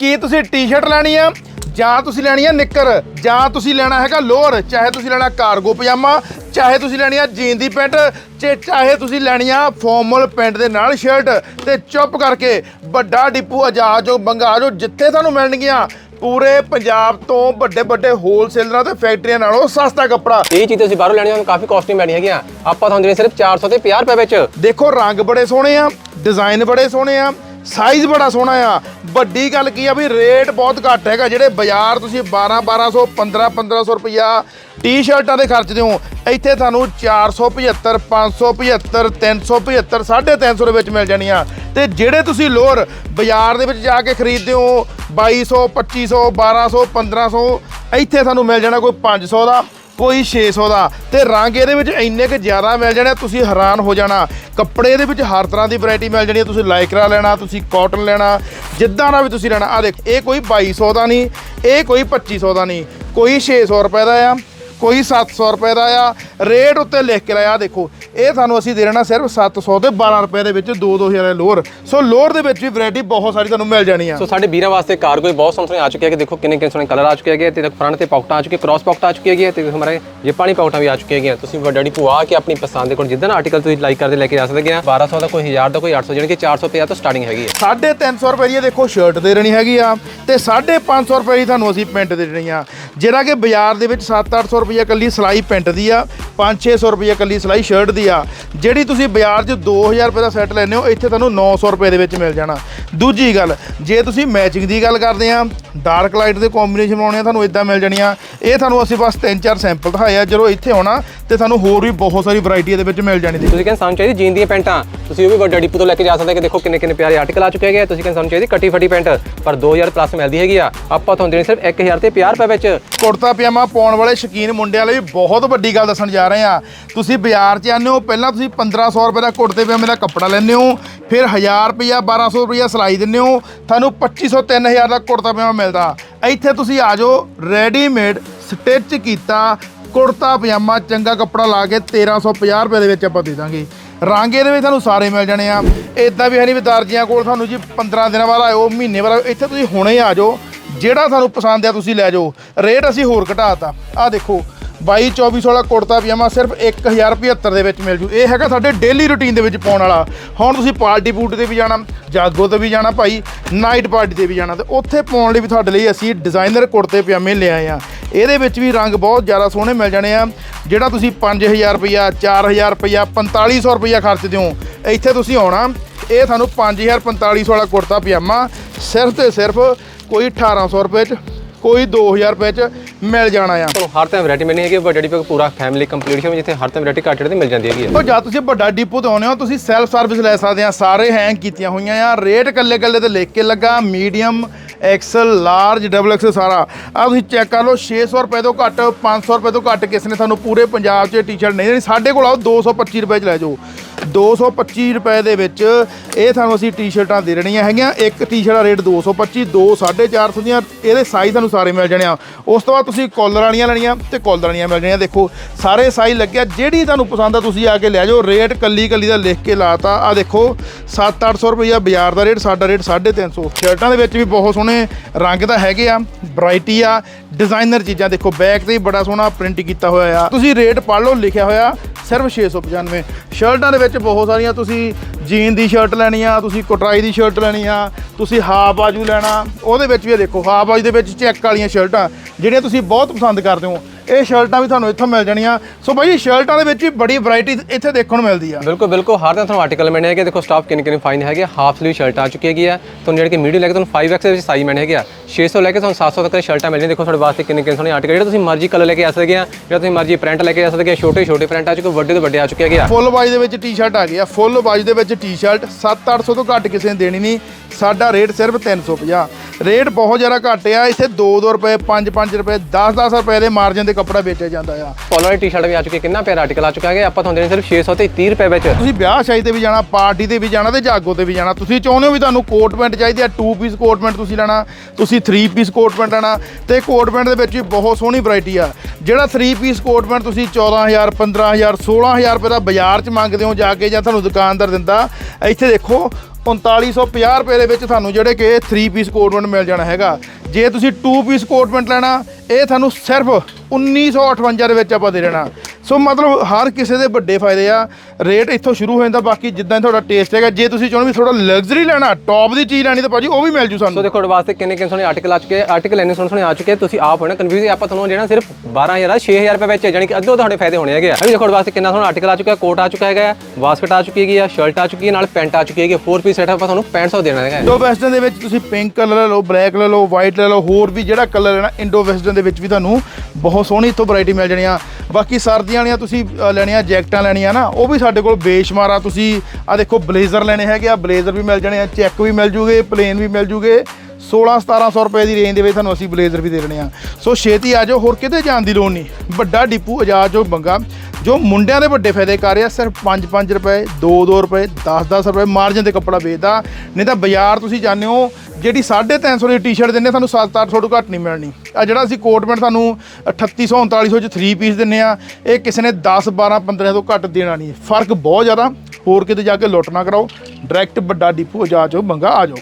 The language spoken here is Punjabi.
ਕੀ ਤੁਸੀਂ ਟੀ-ਸ਼ਰਟ ਲੈਣੀ ਆ? ਜਾਂ ਤੁਸੀਂ ਲੈਣੀ ਆ ਨਿੱਕਰ? ਜਾਂ ਤੁਸੀਂ ਲੈਣਾ ਹੈਗਾ ਲੋਅਰ? ਚਾਹੇ ਤੁਸੀਂ ਲੈਣਾ ਕਾਰਗੋ ਪਜਾਮਾ ਚਾਹੇ ਤੁਸੀਂ ਲੈਣੀ ਆ ਜੀਨ ਦੀ ਪੈਂਟ ਤੇ ਚਾਹੇ ਤੁਸੀਂ ਲੈਣੀ ਆ ਫਾਰਮਲ ਪੈਂਟ ਦੇ ਨਾਲ ਸ਼ਰਟ ਤੇ ਚੁੱਪ ਕਰਕੇ ਵੱਡਾ ਡਿਪੂ ਆਜਾਦੋ ਬੰਗਾਜੋ ਜਿੱਥੇ ਤੁਹਾਨੂੰ ਮਿਲਣਗੀਆਂ ਪੂਰੇ ਪੰਜਾਬ ਤੋਂ ਵੱਡੇ ਵੱਡੇ ਹੋਲਸੇਲਰਾਂ ਤੇ ਫੈਕਟਰੀਆਂ ਨਾਲੋਂ ਸਸਤਾ ਕੱਪੜਾ। ਇਹ ਚੀਜ਼ ਤੁਸੀਂ ਬਾਹਰੋਂ ਲੈਣੀ ਹੋਣ ਕਾਫੀ ਕਾਸਟਲੀ ਪੈਣੀ ਹੈਗੀਆਂ। ਆਪਾਂ ਤੁਹਾਨੂੰ ਦੇਣੀ ਸਿਰਫ 400 ਤੇ 50 ਰੁਪਏ ਵਿੱਚ। ਦੇਖੋ ਰੰਗ ਬੜੇ ਸੋਹਣੇ ਆ ਡਿਜ਼ਾਈਨ ਬੜੇ ਸੋਹਣੇ ਆ ਸਾਈਜ਼ ਬੜਾ ਸੋਹਣਾ ਆ। ਵੱਡੀ ਗੱਲ ਕੀ ਆ ਵੀ ਰੇਟ ਬਹੁਤ ਘੱਟ ਹੈਗਾ। ਜਿਹੜੇ ਬਾਜ਼ਾਰ ਤੁਸੀਂ 12 1200 15 1500 ਰੁਪਇਆ ਟੀ-ਸ਼ਰਟਾਂ ਦੇ ਖਰਚਦੇ ਹੋ, ਇੱਥੇ ਤੁਹਾਨੂੰ 475 575 375 350 ਦੇ ਵਿੱਚ ਮਿਲ ਜਾਣੀਆਂ ਤੇ ਜਿਹੜੇ ਤੁਸੀਂ ਲੋਅਰ ਬਾਜ਼ਾਰ ਦੇ ਵਿੱਚ ਜਾ ਕੇ ਖਰੀਦਦੇ ਹੋ 2200 2500 1200 1500 ਇੱਥੇ ਤੁਹਾਨੂੰ ਮਿਲ ਜਾਣਾ ਕੋਈ 500 ਦਾ। ਕੋਈ 600 ਦਾ। ਤੇ ਰੰਗ ਇਹਦੇ ਵਿੱਚ ਇੰਨੇ ਕਿ ਜ਼ਿਆਦਾ ਮਿਲ ਜਾਣੇ ਆ, ਤੁਸੀਂ ਹੈਰਾਨ ਹੋ ਜਾਣਾ। ਕੱਪੜੇ ਦੇ ਵਿੱਚ ਹਰ ਤਰ੍ਹਾਂ ਦੀ ਵੈਰਾਈਟੀ ਮਿਲ ਜਾਣੀ ਹੈ ਤੁਸੀਂ ਲਾਈਕਰਾ ਲੈਣਾ ਤੁਸੀਂ ਕਾਟਨ ਲੈਣਾ ਜਿੱਦਾਂ ਦਾ ਵੀ ਤੁਸੀਂ ਲੈਣਾ। ਆ ਦੇਖ ਇਹ ਕੋਈ 2200 ਦਾ ਨਹੀਂ ਇਹ ਕੋਈ 2500 ਦਾ ਨਹੀਂ ਕੋਈ 600 ਰੁਪਏ ਦਾ ਆ। ਕੋਈ 700 ਰੁਪਏ ਦਾ ਆ। ਰੇਟ ਉੱਤੇ ਲਿਖ ਕੇ ਲਾਇਆ ਦੇਖੋ। ਇਹ ਤੁਹਾਨੂੰ ਅਸੀਂ ਦੇ ਦੇਣਾ ਸਿਰਫ 700 ਤੇ 12 ਰੁਪਏ ਦੇ ਵਿੱਚ 2-2000 ਦੇ ਲੋਅਰ। ਸੋ ਲੋਅਰ ਦੇ ਵਿੱਚ ਵੀ ਵੈਰਾਈਟੀ ਬਹੁਤ ਸਾਰੀ ਤੁਹਾਨੂੰ ਮਿਲ ਜਾਣੀ ਆ। ਸੋ ਸਾਡੇ ਵੀਰਾਂ ਵਾਸਤੇ ਕਾਰਗੋ ਬਹੁਤ ਸੋਹਣੇ ਆ ਚੁੱਕੇ ਹੈਗੇ। ਦੇਖੋ ਕਿੰਨੇ ਕਿੰਨੇ ਸੋਹਣੇ ਕਲਰ ਆ ਚੁੱਕੇ ਹੈਗੇ। ਤੇ ਫਰੰਟ ਤੇ ਪਾਕਟਾਂ ਆ ਚੁੱਕੇ ਕ੍ਰਾਸ ਪਾਕਟ ਆ ਚੁੱਕੀ ਹੈਗੀ ਹੈ ਤੇ ਹਮਾਰੇ ਜਿਪਾਣੀ ਪਾਕਟਾਂ ਵੀ ਆ ਚੁੱਕੀ ਹੈਗੀਆਂ ਤੁਸੀਂ ਵੱਡੀ ਭੂਆ ਕੇ ਆਪਣੀ ਪਸੰਦ ਦੇ ਕੋਲ ਜਿੱਦਾਂ ਆਰਟੀਕਲ ਤੁਸੀਂ ਲਾਈਕ ਕਰਦੇ ਲੈ ਕੇ ਜਾ ਸਕਦੇ ਆ। 1200 ਦਾ ਕੋਈ 1000 ਦਾ ਕੋਈ 800 ਜਾਣੀ ਕਿ 450 ਤੋਂ ਸਟਾਰਟਿੰਗ ਹੈਗੀ ਹੈ। 350 ਰੁਪਏ ਦੀ ਇਹ ਦੇਖੋ ਸ਼ਰਟ ਦੇ ਦੇਣੀ ਹੈਗੀ ਆ। ਤੇ 550 ਰੁਪਏ ਦੀ ਤੁਹਾਨੂੰ ਅਸੀਂ ਪੈਂਟ ਦੇ ਦੇਣੀ ਆ। ਜਿਹੜਾ ਕਿ ਬਾਜ਼ਾਰ ਦੇ ਵਿੱਚ 7-800 ਰੁਪਏ ਕੱਲੀ ਸਿਲਾਈ ਪੈਂਟ ਦੀ ਆ 5-600 ਰੁਪਏ ਕੱਲੀ ਸਿਲਾਈ ਸ਼ਰਟ ਦੀ ਆ। ਜਿਹੜੀ ਤੁਸੀਂ ਬਾਜ਼ਾਰ 'ਚ 2000 ਰੁਪਏ ਦਾ ਸੈੱਟ ਲੈਂਦੇ ਹੋ, ਇੱਥੇ ਤੁਹਾਨੂੰ 900 ਰੁਪਏ ਦੇ ਵਿੱਚ ਮਿਲ ਜਾਣਾ। ਦੂਜੀ ਗੱਲ, ਜੇ ਤੁਸੀਂ ਮੈਚਿੰਗ ਦੀ ਗੱਲ ਕਰਦੇ ਆ ਡਾਰਕ ਲਾਈਟ ਦੇ ਕੰਬੀਨੇਸ਼ਨ ਬਣਾਉਣੇ ਆ ਤੁਹਾਨੂੰ ਇਦਾਂ ਮਿਲ ਜਾਣੀਆਂ। ਇਹ ਤੁਹਾਨੂੰ ਅਸੀਂ ਬਸ 3-4 ਸੈਂਪਲ ਦਿਖਾਏ ਆ ਜਦੋਂ ਇੱਥੇ ਆਉਣਾ ਤੇ ਤੁਹਾਨੂੰ ਹੋਰ ਵੀ ਬਹੁਤ ਸਾਰੀ ਵੈਰਾਈਟੀ ਦੇ ਵਿੱਚ ਮਿਲ ਜਾਣੀ ਦੀ ਤੁਸੀਂ ਕਹਿੰਦੇ ਸਾਨੂੰ ਚਾਹੀਦੀ ਜੀਨ ਦੀਆਂ ਪੈਂਟਾਂ। ਤੁਸੀਂ ਉਹ ਵੀ ਵੱਡਾ ਡਿਪੂ ਤੋਂ ਲੈ ਕੇ ਜਾ ਸਕਦੇ ਕਿ ਦੇਖੋ ਕਿੰਨੇ ਕਿੰਨੇ ਪਿਆਰੇ ਆਰਟੀਕਲ ਆ ਚੁੱਕੇ ਹੈਗੇ। ਤੁਸੀਂ ਕਹਿੰਦੇ ਸਾਨੂੰ ਚਾਹੀਦੀ ਕੱਟੀ ਫਟੀ ਪੈਂਟ ਪਰ 2000 ਪਲੱਸ ਮਿਲਦੀ ਹੈਗੀ ਆ। ਆਪਾਂ ਤੁਹਾਨੂੰ ਦੇਣੀ ਸਿਰਫ 1000 ਤੇ 50 ਰੁਪਏ ਵਿੱਚ। ਕੁੜਤਾ ਪਜਾਮਾ ਪਾਉਣ ਵਾਲੇ ਸ਼ੌਕੀਨ ਮੁੰਡਿਆਂ ਲਈ ਬਹੁਤ ਵੱਡੀ ਗੱਲ ਦੱਸਣ ਜਾ ਰਹੇ ਆ। ਤੁਸੀਂ ਬਾਜ਼ਾਰ 'ਚ ਆਉਂਦੇ ਹੋ ਪਹਿਲਾਂ ਤੁਸੀਂ 1500 ਰੁਪਏ ਦਾ ਕੁੜਤੇ ਪਜਾਮੇ ਦਾ ਕੱਪੜਾ ਲੈਂਦੇ ਹੋ ਫਿਰ 1000 ਰੁਪਇਆ 1200 ਰੁਪਇਆ ਸਿਲਾਈ ਦਿੰਦੇ ਹੋ। ਤੁਹਾਨੂੰ 2500 3000 ਦਾ ਕੁੜਤਾ ਪਜਾਮਾ ਮਿਲਦਾ। ਇੱਥੇ ਤੁਸੀਂ ਆ ਜਾਓ ਰੈਡੀਮੇਡ ਸਟਿਚ ਕੀਤਾ, ਕੁੜਤਾ, ਪਜਾਮਾ, ਚੰਗਾ ਕੱਪੜਾ ਲਾ ਕੇ 1350 ਰੁਪਏ ਦੇ ਵਿੱਚ ਆਪਾਂ ਦੇ ਦਾਂਗੇ। ਰੰਗ ਇਹਦੇ ਵਿੱਚ ਤੁਹਾਨੂੰ ਸਾਰੇ ਮਿਲ ਜਾਣੇ ਆ। ਇਦਾਂ ਵੀ ਹੈ ਨਹੀਂ ਵੀ ਦਰਜੀਆਂ ਕੋਲ ਤੁਹਾਨੂੰ ਜੀ 15 ਦਿਨਾਂ ਬਾਅਦ ਆਇਓ, ਮਹੀਨੇ ਬਾਅਦ ਆਇਓ। ਇੱਥੇ ਤੁਸੀਂ ਹੁਣੇ ਆ ਜਾਓ, ਜਿਹੜਾ ਤੁਹਾਨੂੰ ਪਸੰਦ ਆ ਤੁਸੀਂ ਲੈ ਜਾਓ। ਰੇਟ ਅਸੀਂ ਹੋਰ ਘਟਾਤਾ ਆ ਦੇਖੋ 22 2400 ਵਾਲਾ ਕੁੜਤਾ ਪਜਾਮਾ ਸਿਰਫ 1075 ਦੇ ਵਿੱਚ ਮਿਲ ਜੂ। ਇਹ ਹੈਗਾ ਸਾਡੇ ਡੇਲੀ ਰੁਟੀਨ ਦੇ ਵਿੱਚ ਪਾਉਣ ਵਾਲਾ। ਹੁਣ ਤੁਸੀਂ ਪਾਰਟੀ ਬੂਟ ਤੇ ਵੀ ਜਾਣਾ, ਜਾਗੋ ਤੇ ਵੀ ਜਾਣਾ ਭਾਈ ਨਾਈਟ ਪਾਰਟੀ ਤੇ ਵੀ ਜਾਣਾ। ਤੇ ਉੱਥੇ ਪਾਉਣ ਲਈ ਵੀ ਤੁਹਾਡੇ ਲਈ ਅਸੀਂ ਡਿਜ਼ਾਈਨਰ ਕੁੜਤੇ ਪਜਾਮੇ ਲਿਆਏ ਆਏ ਆ। ਇਹਦੇ ਵਿੱਚ ਵੀ ਰੰਗ ਬਹੁਤ ਜ਼ਿਆਦਾ ਸੋਹਣੇ ਮਿਲ ਜਾਣੇ ਆ। ਜਿਹੜਾ ਤੁਸੀਂ 5000 ਰੁਪਇਆ 4000 ਰੁਪਇਆ 4500 ਰੁਪਇਆ ਖਰਚਦੇ ਹੋ ਇੱਥੇ ਤੁਸੀਂ ਆਉਣਾ। ਇਹ ਤੁਹਾਨੂੰ 5000 4500 ਵਾਲਾ ਕੁੜਤਾ ਪਜਾਮਾ ਸਿਰਫ ਤੇ ਸਿਰਫ ਕੋਈ 1800 ਰੁਪਏ ਚ ਕੋਈ 2000 ਰੁਪਏ ਚ ਮਿਲ ਜਾਣਾ ਆ। ਤੁਹਾਨੂੰ ਹਰ ਤਰ੍ਹਾਂ ਵੈਰਾਈਟੀ ਮਿਲਣੀ ਹੈਗੀ ਵੱਡਾ ਡਿਪੂ ਪੂਰਾ ਫੈਮਿਲੀ ਕੰਪਲੀਟ ਹੈ ਜਿੱਥੇ ਹਰ ਤਰ੍ਹਾਂ ਵੈਰਾਈਟੀ ਘੱਟ ਰੇਟ ਤੇ ਮਿਲ ਜਾਂਦੀ ਹੈਗੀ ਹੈ। ਉਹ ਜਦ ਤੁਸੀਂ ਵੱਡਾ ਡਿਪੂ ਤੇ ਆਉਂਦੇ ਹੋ ਤੁਸੀਂ ਸੈਲਫ ਸਰਵਿਸ ਲੈ ਸਕਦੇ ਆ ਸਾਰੇ ਹੈਂਗ ਕੀਤੀਆਂ ਹੋਈਆਂ ਆ ਰੇਟ ਕੱਲੇ ਕੱਲੇ ਤੇ ਲਿਖ ਕੇ ਲੱਗਾ medium XL large double XL ਸਾਰਾ। ਆ ਤੁਸੀਂ ਚੈੱਕ ਕਰ ਲਓ 600 ਰੁਪਏ ਤੋਂ ਘੱਟ 500 ਰੁਪਏ ਤੋਂ ਘੱਟ ਕਿਸ ਨੇ ਤੁਹਾਨੂੰ ਪੂਰੇ ਪੰਜਾਬ 'ਚ ਟੀ-ਸ਼ਰਟ ਨਹੀਂ ਦੇਣੀ। ਸਾਡੇ ਕੋਲ ਆਓ 225 ਰੁਪਏ 'ਚ ਲੈ ਜਾਓ। 225 ਰੁਪਏ ਦੇ ਵਿੱਚ ਇਹ ਤੁਹਾਨੂੰ ਅਸੀਂ ਟੀ-ਸ਼ਰਟਾਂ ਦੇ ਦੇਣੀਆਂ ਹੈਗੀਆਂ। ਇੱਕ ਟੀ-ਸ਼ਰਟ ਦਾ ਰੇਟ 225 ਦੋ 450 ਦੀਆਂ। ਇਹਦੇ ਸਾਈਜ਼ ਤੁਹਾਨੂੰ ਸਾਰੇ ਮਿਲ ਜਾਣੇ ਆ। ਉਸ ਤੋਂ ਬਾਅਦ ਤੁਸੀਂ ਕਾਲਰ ਵਾਲੀਆਂ ਲੈਣੀਆਂ ਤੇ ਕਾਲਰ ਵਾਲੀਆਂ ਮਿਲ ਜਾਣੀਆਂ। ਦੇਖੋ, ਸਾਰੇ ਸਾਈਜ਼ ਲੱਗਿਆ। ਜਿਹੜੀ ਤੁਹਾਨੂੰ ਪਸੰਦ ਆ ਤੁਸੀਂ ਆ ਕੇ ਲੈ ਜਾਓ। ਰੇਟ ਕੱਲੀ ਕੱਲੀ ਦਾ ਲਿਖ ਕੇ ਲਾਤਾ। ਆ ਦੇਖੋ 7-800 ਰੁਪਈਆ ਬਾਜ਼ਾਰ ਦਾ ਰੇਟ, ਸਾਡਾ ਰੇਟ 350 ਸ਼ਰਟਾਂ ਦੇ ਵਿੱਚ ਵੀ ਬਹੁਤ ਸੋਹਣੇ ਰੰਗ ਤਾਂ ਹੈਗੇ ਆ ਵੈਰਾਈਟੀ ਆ ਡਿਜ਼ਾਈਨਰ ਚੀਜ਼ਾਂ ਦੇਖੋ ਬੈਕ ਤੇ ਬੜਾ ਸੋਹਣਾ ਪ੍ਰਿੰਟ ਕੀਤਾ ਹੋਇਆ ਆ। ਤੁਸੀਂ ਰੇਟ ਪੜ੍ਹ ਲਓ, ਲਿਖਿਆ ਹੋਇਆ ਸਿਰਫ 695 ਸ਼ਰਟਾਂ ਦੇ ਵਿੱਚ ਬਹੁਤ ਸਾਰੀਆਂ ਤੁਸੀਂ ਜੀਨ ਦੀ ਸ਼ਰਟ ਲੈਣੀ ਆ, ਤੁਸੀਂ ਕੋਟਰਾਈ ਦੀ ਸ਼ਰਟ ਲੈਣੀ ਆ, ਤੁਸੀਂ ਹਾਫ ਬਾਜੂ ਲੈਣਾ, ਉਹਦੇ ਵਿੱਚ ਵੀ ਦੇਖੋ, ਹਾਫ ਬਾਜੂ ਦੇ ਵਿੱਚ ਚੈੱਕ ਵਾਲੀਆਂ ਸ਼ਰਟਾਂ, ਜਿਹੜੀਆਂ ਤੁਸੀਂ ਬਹੁਤ ਪਸੰਦ ਕਰਦੇ ਹੋ। ਇਹ ਸ਼ਰਟਾਂ ਵੀ ਤੁਹਾਨੂੰ ਇੱਥੋਂ ਮਿਲ ਜਾਣੀਆਂ। ਸੋ ਬਾਈ ਸ਼ਰਟਾਂ ਦੇ ਵਿੱਚ ਵੀ ਬੜੀ ਵੈਰਾਈਟੀ ਇੱਥੇ ਦੇਖਣ ਨੂੰ ਮਿਲਦੀ ਆ। ਬਿਲਕੁਲ ਬਿਲਕੁਲ। ਹਰ ਤਰ੍ਹਾਂ ਤੁਹਾਨੂੰ ਆਰਟੀਕਲ ਮਿਲਣੇ ਹੈਗੇ। ਦੇਖੋ ਸਟਾਫ ਕਿੰਨੇ ਕਿੰਨੇ ਫਾਈਨ ਹੈਗੇ ਹਾਫ ਸਲੀਵ ਸ਼ਰਟ ਆ ਚੁੱਕੀ ਹੈਗੀ ਆ। ਤੁਹਾਨੂੰ ਜਿਹੜੇ ਕਿ ਮੀਡੀਅਮ ਲੈ ਕੇ ਤੁਹਾਨੂੰ 5x ਦੇ ਵਿੱਚ ਸਾਈਜ਼ ਮਿਲਣੇ ਹੈਗੇ ਆ। 600 ਲੈ ਕੇ ਤੁਹਾਨੂੰ 700 ਤੱਕ ਦੀ ਸ਼ਰਟਾਂ ਮਿਲਣੀਆਂ। ਦੇਖੋ ਤੁਹਾਡੇ ਵਾਸਤੇ ਕਿੰਨੇ ਕਿੰਨੇ ਸੋਹਣੇ ਆਰਟੀਕਲ ਜਿਹੜੇ ਤੁਸੀਂ ਮਰਜ਼ੀ ਕਲਰ ਲੈ ਕੇ ਆ ਸਕਦੇ ਆ ਜਿਹੜਾ ਤੁਸੀਂ ਮਰਜ਼ੀ ਪ੍ਰਿੰਟ ਲੈ ਕੇ ਆ ਸਕਦੇ ਆ ਛੋਟੇ ਛੋਟੇ ਪ੍ਰਿੰਟ ਆ ਚੁੱਕੇ ਵੱਡੇ ਤੋਂ ਵੱਡੇ ਆ ਚੁੱਕੇ ਹੈਗੇ ਆ। ਫੁੱਲ ਬਾਜ ਦੇ ਵਿੱਚ ਟੀ-ਸ਼ਰਟ ਆ ਗਈ ਆ। ਫੁੱਲ ਬਾਜ ਦੇ ਵਿੱਚ ਟੀ-ਸ਼ਰਟ 7-800 ਤੋਂ ਘੱਟ ਕਿਸੇ ਨੇ ਦੇਣੀ ਨਹੀਂ। ਸਾਡਾ ਰੇਟ ਸਿਰਫ 350 ਰੇਟ ਬਹੁਤ ਜ਼ਿਆਦਾ ਘੱਟ ਆ। ਇੱਥੇ 2-2 ਰੁਪਏ 5-5 ਰੁਪਏ 10-10 ਰੁਪਏ ਦੇ ਮਾਰਜਨ ਦੇ ਕੱਪੜਾ ਵੇਚਿਆ ਜਾਂਦਾ ਆ। ਕਾਲਰ ਟੀ-ਸ਼ਰਟ ਵੀ ਆ ਚੁੱਕੀ ਹੈ, ਕਿੰਨਾ ਪਿਆਰਾ ਆਰਟੀਕਲ ਆ ਚੁੱਕਾ ਹੈਗਾ ਆਪਾਂ ਤੁਹਾਨੂੰ ਦੇਣੇ ਸਿਰਫ 600 ਤੇ 30 ਰੁਪਏ ਵਿੱਚ। ਤੁਸੀਂ ਵਿਆਹ ਸ਼ਾਦੀ ਤੇ ਵੀ ਜਾਣਾ ਪਾਰਟੀ ਤੇ ਵੀ ਜਾਣਾ ਤੇ ਜਾਗੋ ਤੇ ਵੀ ਜਾਣਾ। ਤੁਸੀਂ ਚਾਹੁੰਦੇ ਹੋ ਵੀ ਤੁਹਾਨੂੰ ਕੋਟ ਪੈਂਟ ਚਾਹੀਦੀ ਆ 2 ਪੀਸ ਕੋਟ ਪੈਂਟ ਤੁਸੀਂ ਲੈਣਾ ਤੁਸੀਂ 3 ਪੀਸ ਕੋਟ ਪੈਂਟ ਲੈਣਾ ਤੇ ਕੋਟ ਪੈਂਟ ਦੇ ਵਿੱਚ ਵੀ ਬਹੁਤ ਸੋਹਣੀ ਵੈਰਾਈਟੀ ਆ। ਜਿਹੜਾ 3 ਪੀਸ ਕੋਟ ਪੈਂਟ ਤੁਸੀਂ 14000 15000 16000 ਰੁਪਏ ਦਾ ਬਾਜ਼ਾਰ 'ਚ ਮੰਗਦੇ ਹੋ ਜਾ ਕੇ ਜਾਂ ਤੁਹਾਨੂੰ ਦੁਕਾਨਦਾਰ ਦਿੰਦਾ ਇੱਥੇ ਦੇਖੋ 3950 ਰੁਪਏ ਦੇ ਵਿੱਚ ਤੁਹਾਨੂੰ ਜਿਹੜੇ ਕਿ 3 ਪੀਸ ਕੋਟਮੈਂਟ ਮਿਲ ਜਾਣਾ ਹੈਗਾ। ਜੇ ਤੁਸੀਂ 2 ਪੀਸ ਕੋਟਮੈਂਟ ਲੈਣਾ, ਇਹ ਤੁਹਾਨੂੰ ਸਿਰਫ 1958 ਦੇ ਵਿੱਚ ਆਪਾਂ ਦੇ ਦੇਣਾ। ਸੋ ਮਤਲਬ ਹਰ ਕਿਸੇ ਦੇ ਵੱਡੇ ਫਾਇਦੇ ਆ। ਰੇਟ ਇੱਥੋਂ ਸ਼ੁਰੂ ਹੋ ਜਾਂਦਾ ਬਾਕੀ ਜਿੱਦਾਂ ਤੁਹਾਡਾ ਟੇਸਟ ਹੈਗਾ ਜੇ ਤੁਸੀਂ ਚਾਹੁੰਦੇ ਵੀ ਥੋੜਾ ਲਗਜ਼ਰੀ ਲੈਣਾ ਟੌਪ ਦੀ ਚੀਜ਼ ਲੈਣੀ ਤਾਂ ਭਾਜੀ ਉਹ ਵੀ ਮਿਲ ਜੂ ਸੋ ਸਾਨੂੰ ਦੇਖੋ ਤੁਹਾਡੇ ਵਾਸਤੇ ਕਿੰਨੇ ਕਿੰਨੇ ਸੋਹਣੇ ਆਰਟੀਕਲ ਆ ਚੁੱਕੇ ਆਰਟੀਕਲ ਇੰਨੇ ਸੋਹਣੇ ਸੋਹਣੇ ਆ ਚੁੱਕੇ ਤੁਸੀਂ ਆਪ ਹੋਣਾ ਕਨਫਿਊਜ਼ ਆਪਾਂ ਤੁਹਾਨੂੰ ਜਿਹੜਾ ਸਿਰਫ 12000 6000 ਰੁਪਏ ਵਿੱਚ ਜਾਨੀ ਕਿ ਅੱਧੋ ਤੁਹਾਡੇ ਫਾਇਦੇ ਹੋਣੇ ਹੈਗੇ ਆ। ਵੀ ਦੇਖੋ ਤੁਹਾਡੇ ਵਾਸਤੇ ਕਿੰਨਾ ਸੋਹਣਾ ਆਰਟੀਕਲ ਆ ਚੁੱਕਾ ਕੋਟ ਆ ਚੁੱਕਾ ਹੈਗਾ ਵਾਸਕਟ ਆ ਚੁੱਕੀ ਹੈਗੀ ਆ ਸ਼ਰਟ ਆ ਚੁੱਕੀ ਹੈ ਨਾਲ ਪੈਂਟ ਆ ਚੁੱਕੀ ਹੈਗੀ 4 ਪੀਸ ਸੈਟ ਆਪਾਂ ਤੁਹਾਨੂੰ 6500 ਦੇਣਾ ਹੈਗਾ। ਇੰਡੋ ਵੈਸਟਰਨ ਦੇ ਵਿੱਚ ਤੁਸੀਂ ਪਿੰਕ ਕਲਰ ਲੈ ਲਓ ਬਲੈਕ ਲੈ ਲਓ ਵਾਈਟ ਲੈ ਲਓ ਹੋਰ ਵੀ ਜਿਹੜਾ ਕਲਰ ਹੈ ਨਾ ਇੰਡੋ ਵੈਸਟਰਨ ਦੇ ਵਿੱਚ ਵੀ ਤੁਹਾਨੂੰ ਬਹੁਤ ਸੋਹਣੀ ਇੱਥੋਂ ਵੈਰਾਈਟੀ ਮਿਲ ਜਾਣੀ ਆ। ਬਾਕੀ ਸਰਦੀਆਂ ਵਾਲੀਆਂ ਤੁਸੀਂ ਲੈਣੀਆਂ ਜੈਕਟਾਂ ਲੈਣੀਆਂ ਨਾ, ਉਹ ਵੀ ਸਾਡੇ ਕੋਲ ਬੇਸ਼ੁਮਾਰ ਆ। ਤੁਸੀਂ ਆ ਦੇਖੋ, ਬਲੇਜ਼ਰ ਲੈਣੇ ਹੈਗੇ ਆ, ਬਲੇਜ਼ਰ ਵੀ ਮਿਲ ਜਾਣੇ ਆ, ਚੈੱਕ ਵੀ ਮਿਲ ਜੂਗੇ, ਪਲੇਨ ਵੀ ਮਿਲ ਜੂਗੇ। 16 1700 ਰੁਪਏ ਦੀ ਰੇਂਜ ਦੇ ਵਿੱਚ ਤੁਹਾਨੂੰ ਅਸੀਂ ਬਲੇਜ਼ਰ ਵੀ ਦੇ ਰਹੇ ਆ। ਸੋ ਛੇਤੀ ਆ ਜਾਓ, ਹੋਰ ਕਿਤੇ ਜਾਣ ਦੀ ਲੋੜ ਨਹੀਂ। ਵੱਡਾ ਡਿਪੂ ਆਜ਼ਾਦ ਜੋ ਬੰਗਾ ਜੋ ਮੁੰਡਿਆਂ ਦੇ ਵੱਡੇ ਫਾਇਦੇ ਕਰ ਰਿਹਾ, ਸਿਰਫ 5-5 ਰੁਪਏ 2-2 ਰੁਪਏ 10-10 ਰੁਪਏ ਮਾਰਜਨ ਤੇ ਕੱਪੜਾ ਵੇਚਦਾ। ਨਹੀਂ ਤਾਂ ਬਾਜ਼ਾਰ ਤੁਸੀਂ ਜਾਂਦੇ ਹੋ, ਜਿਹੜੀ 350 ਦੀ ਟੀ-ਸ਼ਰਟ ਦਿੰਨੇ ਤੁਹਾਨੂੰ 7-800 ਤੋਂ ਘੱਟ ਨਹੀਂ ਮਿਲਣੀ। ਆ ਜਿਹੜਾ ਅਸੀਂ ਕੋਟ ਪੈਂਟ ਤੁਹਾਨੂੰ 3800 3900 ਚ 3 ਪੀਸ ਦਿੰਨੇ ਆ, ਇਹ ਕਿਸੇ ਨੇ 10 12 15 ਤੋਂ ਘੱਟ ਦੇਣਾ ਨਹੀਂ। ਫ਼ਰਕ ਬਹੁਤ ਜ਼ਿਆਦਾ। ਹੋਰ ਕਿਤੇ ਜਾ ਕੇ ਲੁੱਟ ਨਾ ਕਰਾਓ। ਡਾਇਰੈਕਟ ਵੱਡਾ ਡਿਪੂ ਆਜ਼ਾਦ ਜੋ ਬੰਗਾ ਆ ਜਾਓ।